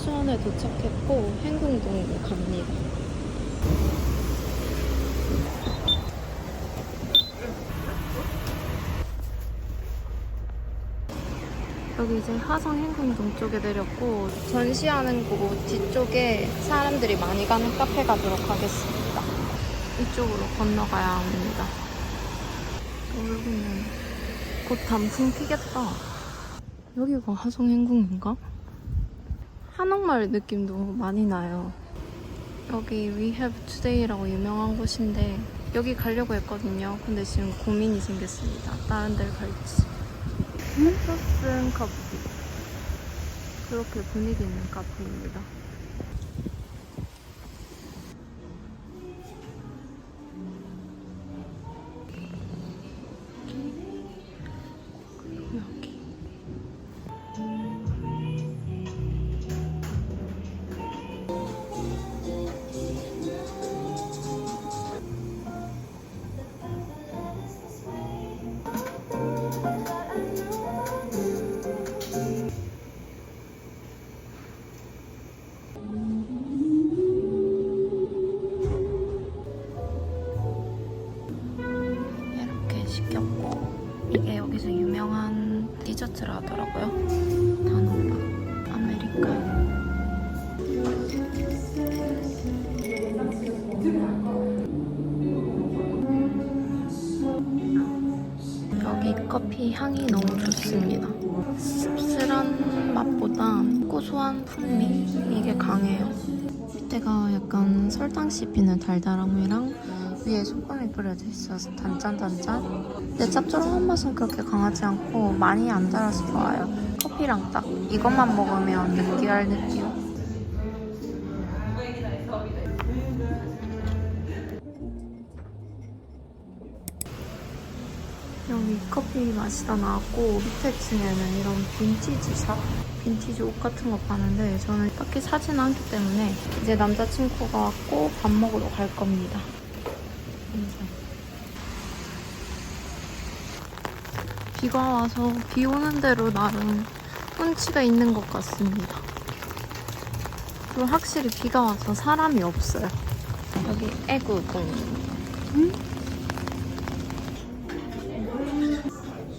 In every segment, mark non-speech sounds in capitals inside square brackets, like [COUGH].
수원에 도착했고 행궁동으로 갑니다. 여기 이제 화성 행궁동 쪽에 내렸고 전시하는 곳 뒤쪽에 사람들이 많이 가는 카페 가도록 하겠습니다. 이쪽으로 건너가야 합니다. 어, 여기는 곧 단풍 피겠다. 여기가 화성 행궁인가? 한옥마을 느낌도 많이 나요. 여기 We Have Today라고 유명한 곳인데 여기 가려고 했거든요. 근데 지금 고민이 생겼습니다. 다른 데를 갈지. 소슨 커피. 그렇게 분위기 있는 카페입니다. 하더라고요. 단호박, 아메리카노. 여기 커피 향이 너무 좋습니다. 씁쓸한 맛보다 고소한 풍미 이게 강해요. 밑에가 약간 설탕 씹히는 달달함이랑 위에 소금이 뿌려져 있어서 단짠단짠. 근데 짭조름한 맛은 그렇게 강하지 않고 많이 안 달아서 좋아요. 커피랑 딱 이것만 먹으면 느끼할 느낌. 여기 커피 맛이 다 나왔고 밑에 층에는 이런 빈티지 샵, 빈티지 옷 같은 거 파는데 저는 딱히 사진 않기 때문에 이제 남자친구가 왔고 밥 먹으러 갈 겁니다. 비가 와서 비 오는 대로 나름 운치가 있는 것 같습니다. 그리고 확실히 비가 와서 사람이 없어요. 여기 애구동.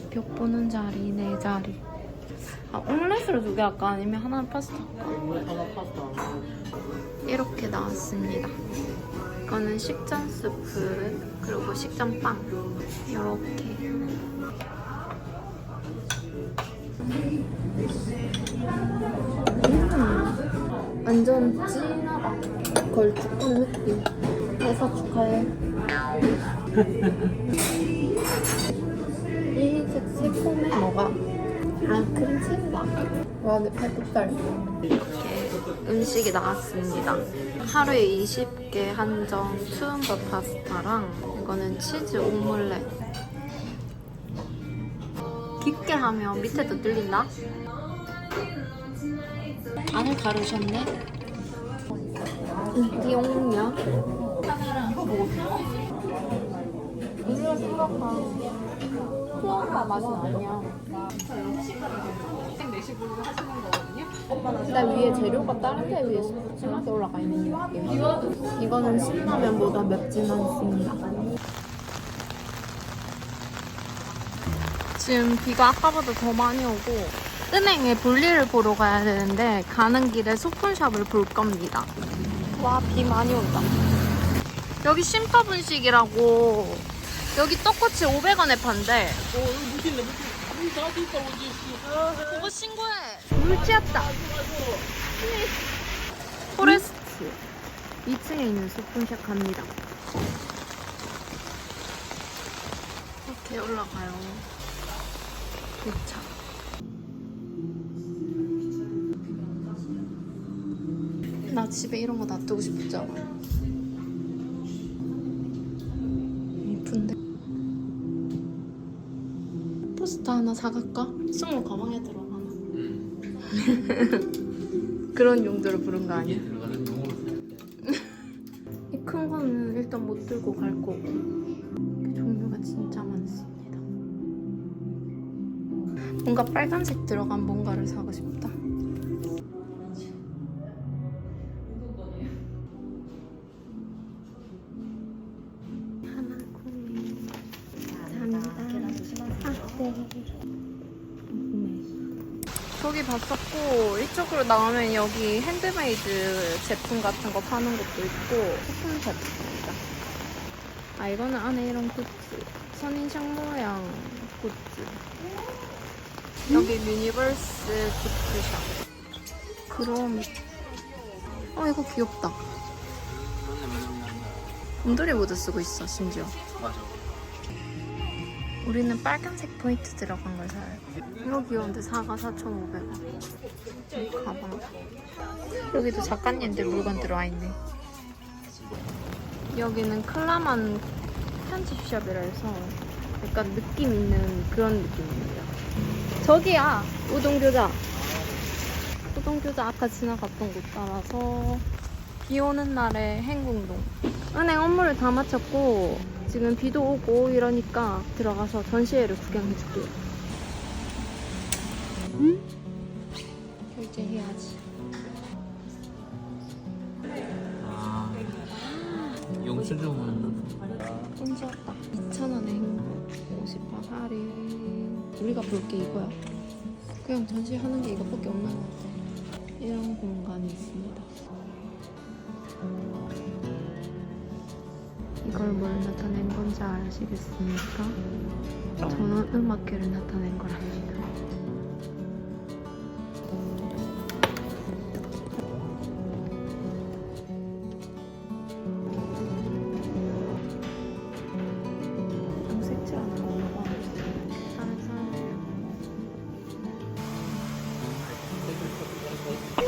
벽 보는 자리, 네 자리. 아, 오믈렛으로 두 개 할까? 아니면 하나는 파스타 할까? 하나 파스타. 이렇게 나왔습니다. 이거는 식전 스프, 그리고 식전 빵. 이렇게. 음, 완전 진하다. 걸쭉한 느낌. 회사 축하해. [LAUGHS] 이 색- 새콤해 뭐가? 아 크림치즈다. 와 내 팔뚝살. 이렇게 음식이 나왔습니다. 하루에 20 개 한정 투움버 파스타랑 이거는 치즈 오믈렛. 깊게 하면 밑에도 뚫린다? 안을 가르셨네? 띠용냐? 이거 보고 우리가 생각한 투움바 맛은 아니야. 일단 위에 재료가 다른 데 위에 심하게 올라가 있는 느낌. 이거는 신라면보다 맵진 않습니다. 지금 비가 아까보다 더 많이 오고 은행에 볼일을 보러 가야 되는데 가는 길에 소품샵을 볼 겁니다. 와, 비 많이 온다. 여기 심파분식이라고 여기 떡꼬치 500원에 판대. 어, 여기 묻힌네, 묻힌. 물 나도 있다, 어디 씨. 그거 신고해. 물 튀었다. 포레스트 2층에 있는 소품샵 갑니다. 이렇게 올라가요. 도착. 나 집에 이런 거 놔두고 싶잖아. 이쁜데. 포스터 하나 사갈까? 스몰 가방에 들어가나? [LAUGHS] 그런 용도로 부른 거 아니야? 들어가는 [LAUGHS] 용어로 이큰 거는 일단 못 들고 갈 거고 종류가 진짜 많습니다. 뭔가 빨간색 들어간 뭔가를 사고 싶다. 이쪽으로 나오면 여기 핸드메이드 제품 같은 거 파는 것도 있고 소품샵 있습니다. 아 이거는 안에 이런 굿즈 선인장 모양 굿즈 여기 유니버스 굿즈샵 그럼 어 이거 귀엽다. 곰돌이 모드 쓰고 있어 심지어 맞아. 우리는 빨간색 포인트 들어간 걸 사요. 이거 귀여운데 사가 4,500원. 가방. 여기도 작가님들 물건 들어와 있네. 여기는 클라만 편집샵이라 해서 약간 느낌 있는 그런 느낌입니다. 저기야! 우동교자. 우동교자 아까 지나갔던 곳 따라서 비 오는 날에 행궁동. 은행 업무를 다 마쳤고 지금 비도 오고 이러니까 들어가서 전시회를 구경해줄게요. 결제해야지. 아. 영수증은 돈 지었다. 2,000원에 행복. 50화 할인. 우리가 볼 게 이거야. 그냥 전시하는 게 이것밖에 없는 것 같아. 이런 공간이 있습니다. 이걸 뭘 나타낸 건지 아시겠습니까? 저는 음악회를 나타낸 거랍니다.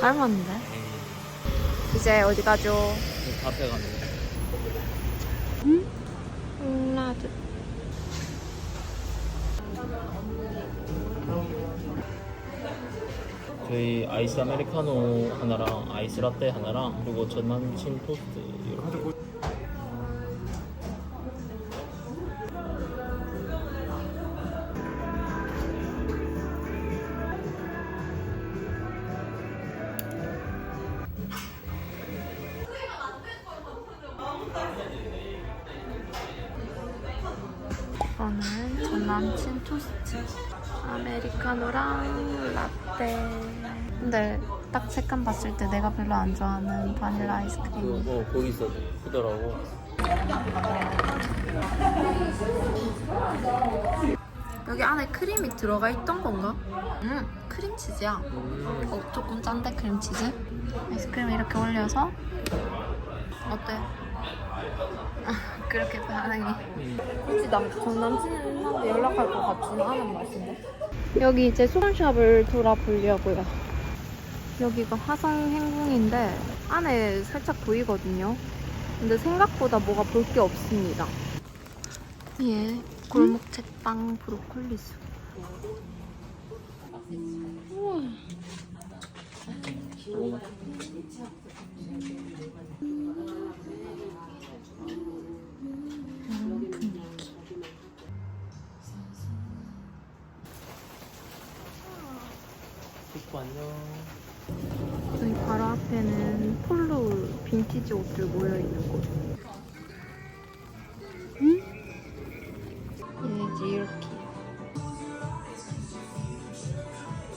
닮았는데? 이제 어디 가죠? 카페 가는 아이스 아메리카노 하나랑 아이스 라떼 하나랑 그리고 전남친 토스트 이렇게. 저는 전 남친 토스트 아메리카노랑 라떼 근데 딱 색감 봤을 때 내가 별로 안 좋아하는 바닐라 아이스크림 어 거기서 크더라고. 여기 안에 크림이 들어가 있던 건가? 음 크림치즈야 음. 어, 조금 짠데 크림치즈 아이스크림 이렇게 올려서 어때? 아, [LAUGHS] 그렇게 반응이 음. 혹시 남, 전 남친한테 연락할 것 같지는 않은 맛인데? 여기 이제 소품샵을 돌아보려고요. 여기가 화성 행궁인데 안에 살짝 보이거든요. 근데 생각보다 뭐가 볼 게 없습니다. 예, 골목 책빵 브로콜리 숲. 우와. 이런 분위기. 축구 안녕. 여기 바로 앞에는 폴로 빈티지 옷들 모여 있는 곳. 얘지 이렇게.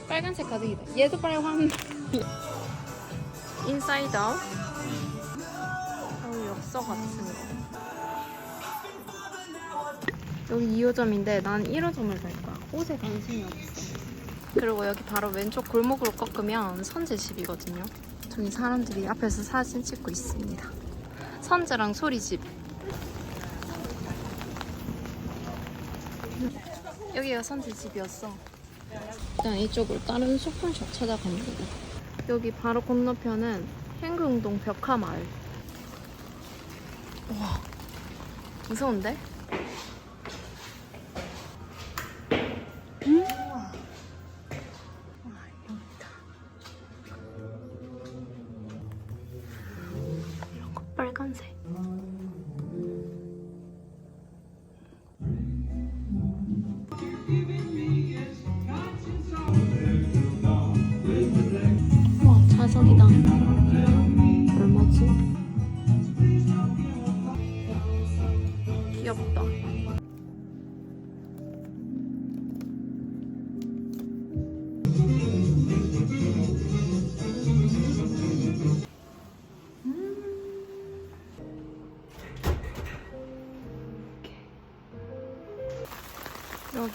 빨간색 가득이다. 얘도 화면. 인사이드 아웃. 어, 역서 같은 거. 여기 2호점인데 난 1호점을 갈 거야. 옷에 관심이 없어. 그리고 여기 바로 왼쪽 골목으로 꺾으면 선제집이거든요. 저기 사람들이 앞에서 사진 찍고 있습니다. 선제랑 소리집. 여기가 선제집이었어. 일단 이쪽으로 다른 소품샵 찾아갑니다. 여기 바로 건너편은 행궁동 벽화마을. 와, 무서운데?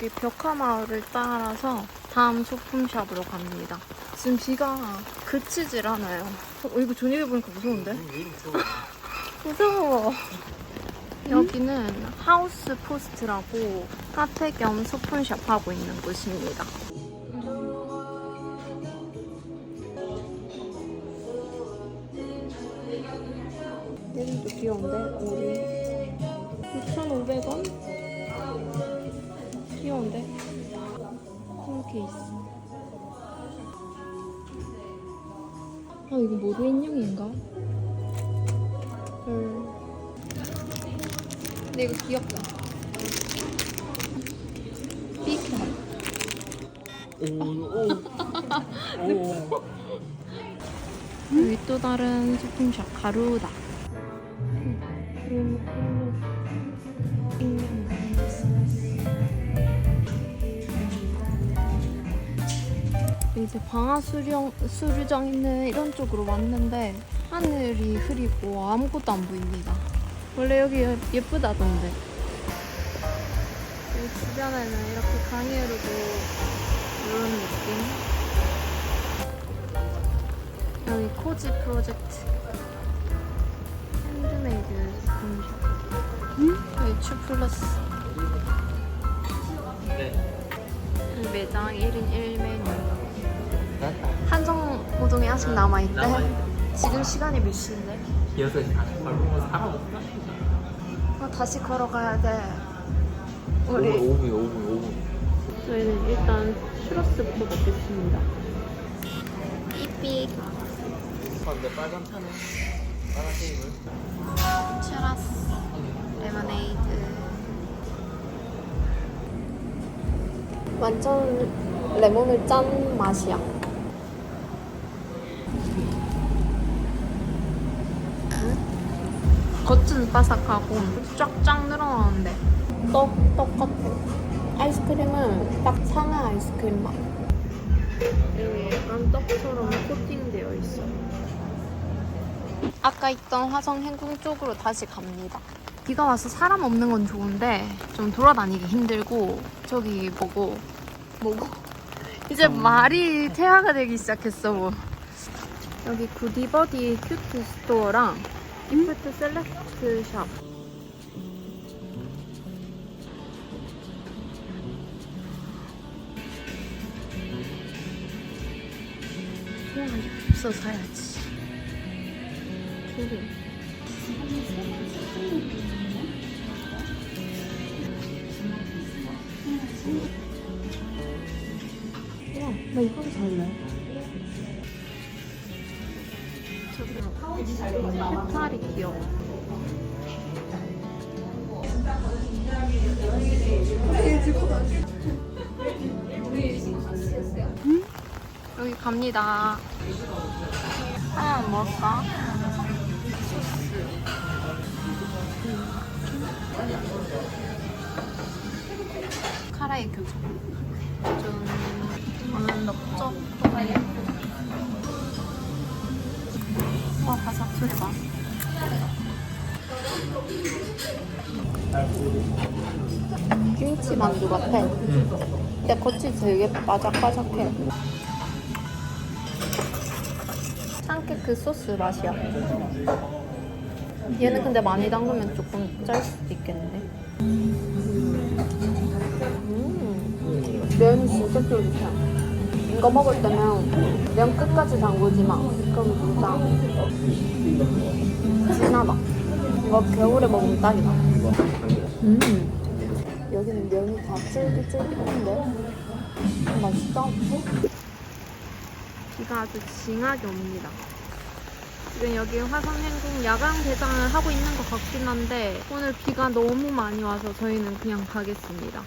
여기 벽화마을을 따라서 다음 소품샵으로 갑니다. 지금 비가 그치질 않아요. 어, 이거 저녁에 보니까 무서운데? [LAUGHS] 무서워. 여기는 하우스 포스트라고 카페 겸 소품샵 하고 있는 곳입니다. 또 귀여운데? 오리 6,500원? 귀여운데? 홈케이스 아 이거 모루 인형인가? 헐. 근데 이거 귀엽다. 삐카 여기 또 다른 소품샵 가루다 이제 방화수령 수류장 있는 이런 쪽으로 왔는데 하늘이 흐리고 아무것도 안 보입니다. 원래 여기 예- 예쁘다던데. 여기 주변에는 이렇게 강이 흐르고 이런 느낌. 여기 코지 프로젝트 핸드메이드 제품샵. 여기 추 플러스. 이 매장 1인 1메뉴. 한정 고동이 아직 남아있대. 지금 시간이 몇 시인데? 6시 48분 사람 없다. 어, 다시 걸어가야 돼. 5분, 우리 5분, 5분, 5분. 저희는 일단 슈러스부터 먹겠습니다. 삐삐 근데 빨간 차는 빨간 테이블. 슈러스 레모네이드 완전 레몬을 짠 맛이야. 겉은 바삭하고 쫙쫙 늘어나는데 떡, 떡 같아. 아이스크림은 딱 상하 아이스크림 맛. 여기 약간 떡처럼 코팅되어 있어. 아까 있던 화성 행궁 쪽으로 다시 갑니다. 비가 와서 사람 없는 건 좋은데 좀 돌아다니기 힘들고 저기 보고 뭐고 이제 말이 태화가 되기 시작했어. 여기 구디버디 큐트 스토어랑 이프트 셀렉트 샵. 그냥 없어 사야지. 그래. 와, 나 이거 살래. 색깔이 귀여워. 여기 갑니다. 하나 먹을까? 카라의 교정. 좀 저는 넓적 와 바삭 소리 봐. 김치 만두 같아. 응. 근데 겉이 되게 바삭바삭해. 참깨 그 소스 맛이야. 얘는 근데 많이 담그면 조금 짤 수도 있겠는데. 음, 면이 진짜 쫄깃해. 이거 먹을 때는 면 끝까지 담그지 마. 그럼 진짜 진하다. 이거 겨울에 먹으면 딱이다. 음. 여기는 면이 다 쫄깃쫄깃한데 맛있다. 비가 아주 징하게 옵니다. 지금 여기 화성행궁 야간 개장을 하고 있는 것 같긴 한데 오늘 비가 너무 많이 와서 저희는 그냥 가겠습니다.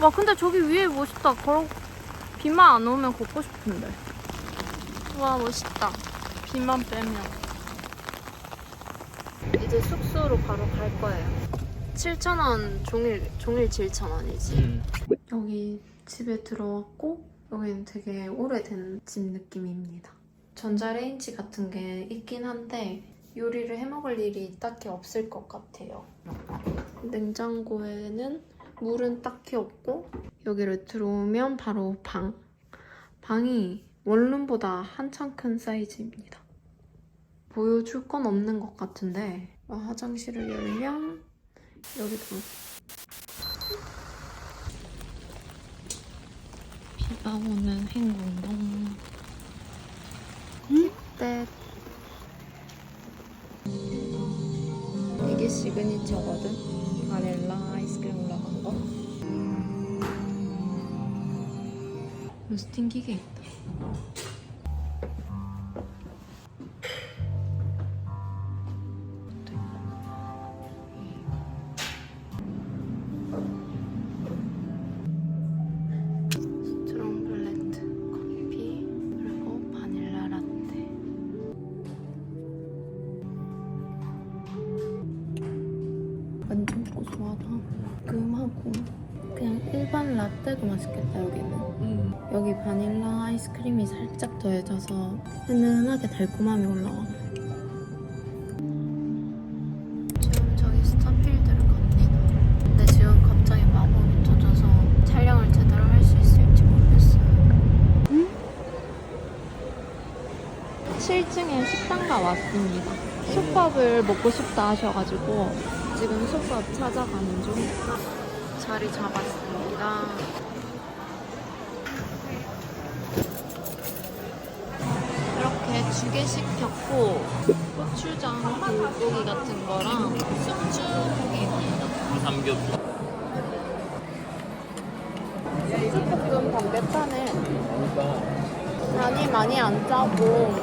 와 근데 저기 위에 멋있다. 걸어 비만 안 오면 걷고 싶은데. 와 멋있다. 비만 빼면. 이제 숙소로 바로 갈 거예요. 7,000원 종일 종일 7,000원이지. 응. 여기 집에 들어왔고 여기는 되게 오래된 집 느낌입니다. 전자레인지 같은 게 있긴 한데 요리를 해 먹을 일이 딱히 없을 것 같아요. 냉장고에는 물은 딱히 없고 여기를 들어오면 바로 방. 방이 원룸보다 한참 큰 사이즈입니다. 보여줄 건 없는 것 같은데 어, 화장실을 열면 여기도 비가 오는 행궁동 때 이게 시그니처거든 올라 간거 무슨 튕기게 있다 여기 바닐라 아이스크림이 살짝 더해져서 은은하게 달콤함이 올라와. 지금 저기 스타필드를 갑니다 근데 지금 갑자기 마법이 터져서 촬영을 제대로 할 수 있을지 모르겠어요. 7층에 식당가 왔습니다. 솥밥을 먹고 싶다 하셔가지고 지금 솥밥 찾아가는 중. 자리 잡았습니다 이렇게 두개 시켰고 고추장 불고기 같은 거랑 숙주 고기입니다 삼겹. 숙주볶음 담백하네 간이 많이 안 짜고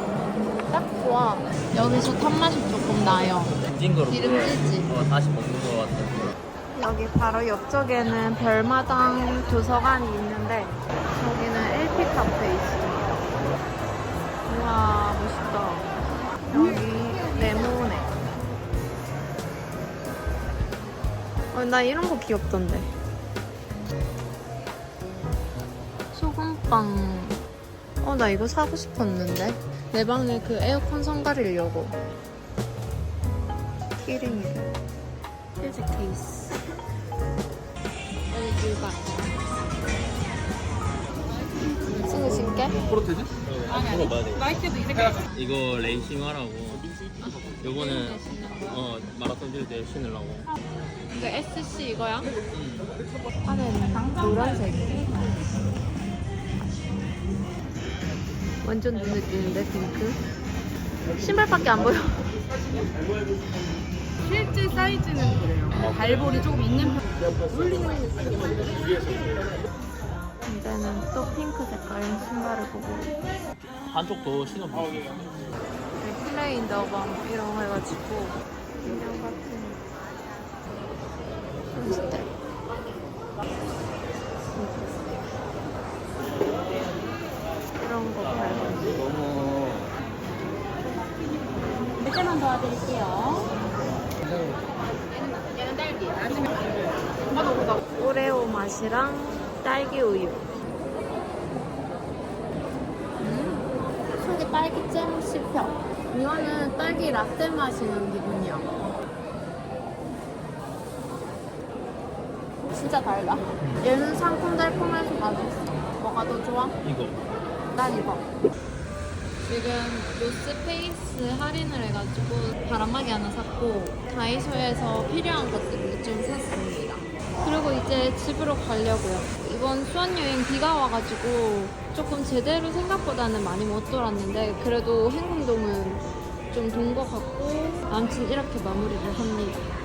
딱 좋아 여기서 탄맛이 조금 나요. 기름지지? 어, 다시 먹는 거 같아. 여기 바로 옆쪽에는 별마당 도서관이 있는데 저기는 LP 카페. 우 와 멋있다. 여기 네모네. 어, 나 이런 거 귀엽던데. 소금빵. 어, 나 이거 사고 싶었는데. 내 방에 그 에어컨 선 가리려고. 키링이래. 휴지 케이스. 여기 물가. 친구 신게? 프로테즈? 물어봐야 돼. 마이크도 이렇게. 이거 레이싱 하라고. 요거는 어 마라톤 뛸 때 신으려고. 이거 SC 이거야? 안에는 노란색이. 완전 눈에 띄는데 핑크. 신발밖에 안 보여. 실제 사이즈는 그래요. 발볼이 조금 있는 편. 이제는 또 핑크 색깔 신발을 보고 한쪽도 신어볼 수 있어. 플레인 더밤 이런 거 해가지고 인형 같은 스텝 이런 거 너무 몇 개만 도와드릴게요. 얘는 딸기. 아니면 엄마도 보다. 오레오 맛이랑 딸기 우유 음, 속에 딸기잼 씹혀 이거는 딸기 라떼 마시는 기분이야 진짜 달다 얘는 상콤달콤해서 맛있어 뭐가 더 좋아? 이거. 난 이거. 지금 로스페이스 할인을 해가지고 바람막이 하나 샀고 다이소에서 필요한 것들을 좀 샀습니다. 그리고 이제 집으로 가려고요. 이번 수학여행 비가 와가지고 조금 제대로 생각보다는 많이 못 돌았는데 그래도 행궁동은 좀 돈 것 같고 아무튼 이렇게 마무리를 합니다.